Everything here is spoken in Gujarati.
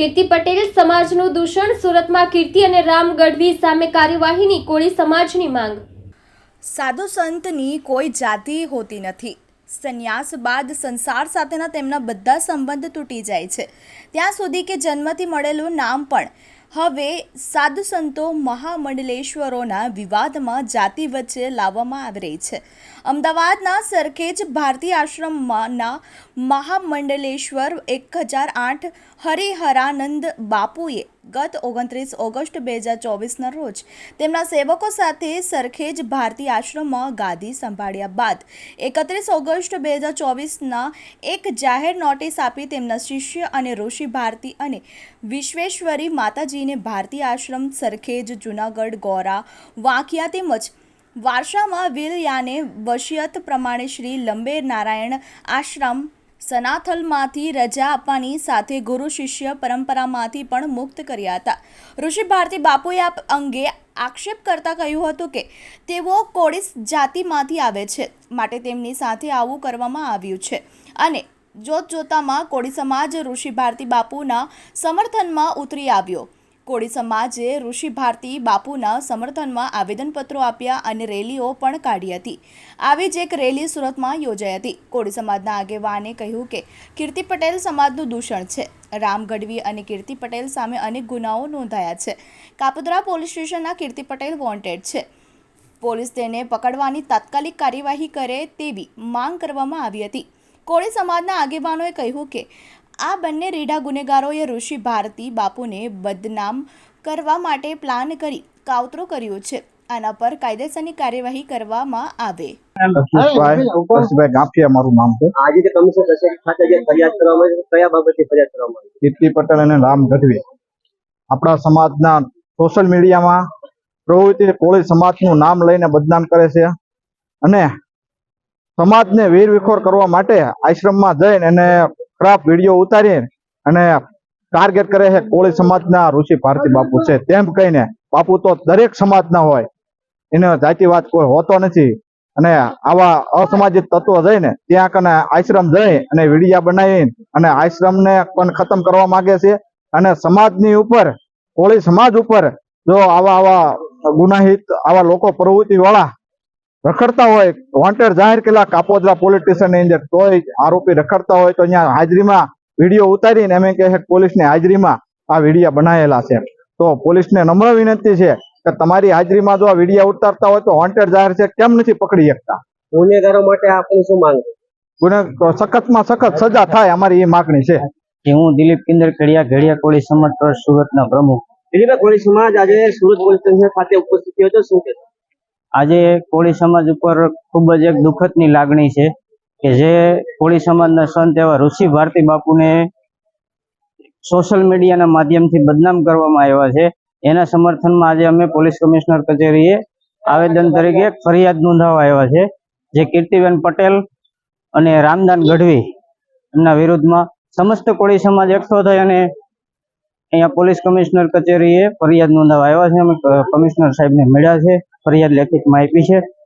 કીર્તિ પટેલ સમાજનું દૂષણ, સુરતમાં કીર્તિ અને રામ ગઢવી સામે કાર્યવાહીની કોળી સમાજની માંગ. સાધુ સંતની કોઈ જાતિ હોતી નથી. સંન્યાસ બાદ સંસાર સાથેના તેમના બધા સંબંધ તૂટી જાય છે. ત્યાં સુધી કે જન્મથી મળેલું નામ પણ હવે સાધુ સંતો મહામંડલેશ્વરોના વિવાદમાં જાતિ વચ્ચે લાવવામાં આવી રહી છે. અમદાવાદના સરખેજ ભારતીય આશ્રમમાંના મહામંડલેશ્વર એક હજાર આઠ હરિહરાનંદ બાપુએ ગત ઓગણત્રીસ ઓગસ્ટ બે હજાર ચોવીસના રોજ તેમના સેવકો સાથે સરખેજ ભારતીય આશ્રમમાં ગાદી સંભાળ્યા બાદ એકત્રીસ ઓગસ્ટ બે હજાર ચોવીસના એક જાહેર નોટિસ આપી તેમના શિષ્ય અને ઋષિ ભારતી અને વિશ્વેશ્વરી માતાજીને ભારતીય આશ્રમ સરખેજ, જુનાગઢ, ગોરા, વાંકિયા તેમજ વારસામાં વિલયાને વસિયત પ્રમાણે શ્રી લંબે નારાયણ આશ્રમ સનાથલમાંથી રજા આપવાની સાથે ગુરુ શિષ્ય પરંપરામાંથી પણ મુક્ત કર્યા હતા. ઋષિ ભારતી બાપુએ આ અંગે આક્ષેપ કરતા કહ્યું હતું કે, તેઓ કોળીસ જાતિમાંથી આવે છે, માટે તેમની સાથે આવું કરવામાં આવ્યું છે. અને જોત જોતામાં કોળી સમાજ ઋષિ ભારતી બાપુના સમર્થનમાં ઉતરી આવ્યો. કોળી સમાજે ઋષિ ભારતી બાપુના સમર્થનમાં આવેદનપત્રો આપ્યા અને રેલીઓ પણ કાઢી હતી. આવી જ એક રેલી સુરતમાં યોજાઈ હતી. કોળી સમાજના આગેવાને કહ્યું કે, કીર્તિ પટેલ સમાજનું દૂષણ છે. રામ ગઢવી અને કીર્તિ પટેલ સામે અનેક ગુનાઓ નોંધાયા છે. કાપોદરા પોલીસ સ્ટેશનના કીર્તિ પટેલ વોન્ટેડ છે. પોલીસ તેને પકડવાની તાત્કાલિક કાર્યવાહી કરે તેવી માંગ કરવામાં આવી હતી. કોળી સમાજના આગેવાનોએ કહ્યું કે આ બંને રેડા ગુનેગારોએ ઋષિ ભારતી બાપુને બદનામ કરવા માટે પ્લાન કરી કાવતરો કર્યો છે. આના પર કાયદેસરની કાર્યવાહી કરવામાં આવે. હર્ષભાઈ મારું નામ છે. આજે જે કમિશનર ખાતે જે ફરિયાદ કરવામાં આવી કયા બાબતે ફરિયાદ કરવામાં આવી કીર્તિ પટેલ અને રામ ગઢવી. આપણા સમાજના સોશિયલ મીડિયામાં પ્રવૃત્તિ કોળી સમાજનું નામ લઈને બદનામ કરે છે. અને સમાજને વીર વિખોર કરવા માટે આશ્રમમાં જઈને એને ક્રાફ્ટ વીડિયો ઉતારી અને ટાર્ગેટ કરે છે કોળી સમાજના ઋષિ ભારતી બાપુ છે. તેમ કહીને બાપુ તો દરેક સમાજના હોય. એને જાતિવાદ કોઈ હોતો નથી. અને આવા અસામાજિક તત્વો જઈને ત્યાં કને આશ્રમ જઈ અને વિડીયા બનાવી અને આશ્રમને પણ ખતમ કરવા માંગે છે. અને સમાજની ઉપર, કોળી સમાજ ઉપર જો આવા આવા ગુનાહિત આવા લોકો પ્રવૃત્તિ વાળા રખડતા હોય વોન્ટેડ જાહેર કેલા કાપોદરા પોલીસ સ્ટેશનની અંદર તોય આરોપી રખડતા હોય તો અહીંયા હાજરીમાં વીડિયો ઉતારીને એમ કહે છે કે પોલીસની હાજરીમાં આ વિડીયા બનાવેલા છે. તો પોલીસને નમ્ર વિનંતી છે કે તમારી હાજરીમાં જો આ વિડીયા ઉતારતા હોય તો વોન્ટેડ જાહેર છે કેમ નથી પકડી શકતા? ગુનેગારો માટે આપની શું માંગ ગુને સખતમાં સખત સજા થાય અમારી એ માગણી છે. હું દિલીપ કિંદર કડિયા ઘડિયા કોળી સમાજ ટ્રસ્ટ સુરતના પ્રમુખ. દિલીપ કોળી સમાજ આજે સુરત પોલીસ સ્ટેશન ખાતે ઉપસ્થિત થયો છે શું કે આજે કોળી સમાજ ઉપર ખૂબ જ એક દુઃખદની લાગણી છે કે જે કોળી સમાજના સંત એવા ઋષિ ભારતી બાપુને સોશિયલ મીડિયાના માધ્યમથી બદનામ કરવામાં આવ્યા છે. એના સમર્થનમાં આજે અમે પોલીસ કમિશનર કચેરીએ આવેદન તરીકે ફરિયાદ નોંધાવવા આવ્યા છે, જે કીર્તિબેન પટેલ અને રામદાન ગઢવી એમના વિરુદ્ધમાં સમસ્ત કોળી સમાજ એકઠો થઈ અને અહીંયા પોલીસ કમિશનર કચેરીએ ફરિયાદ નોંધાવવા આવ્યા છે. અમે કમિશનર સાહેબને મળ્યા છે. ફરિયાદ લેખિતમાં આપી છે.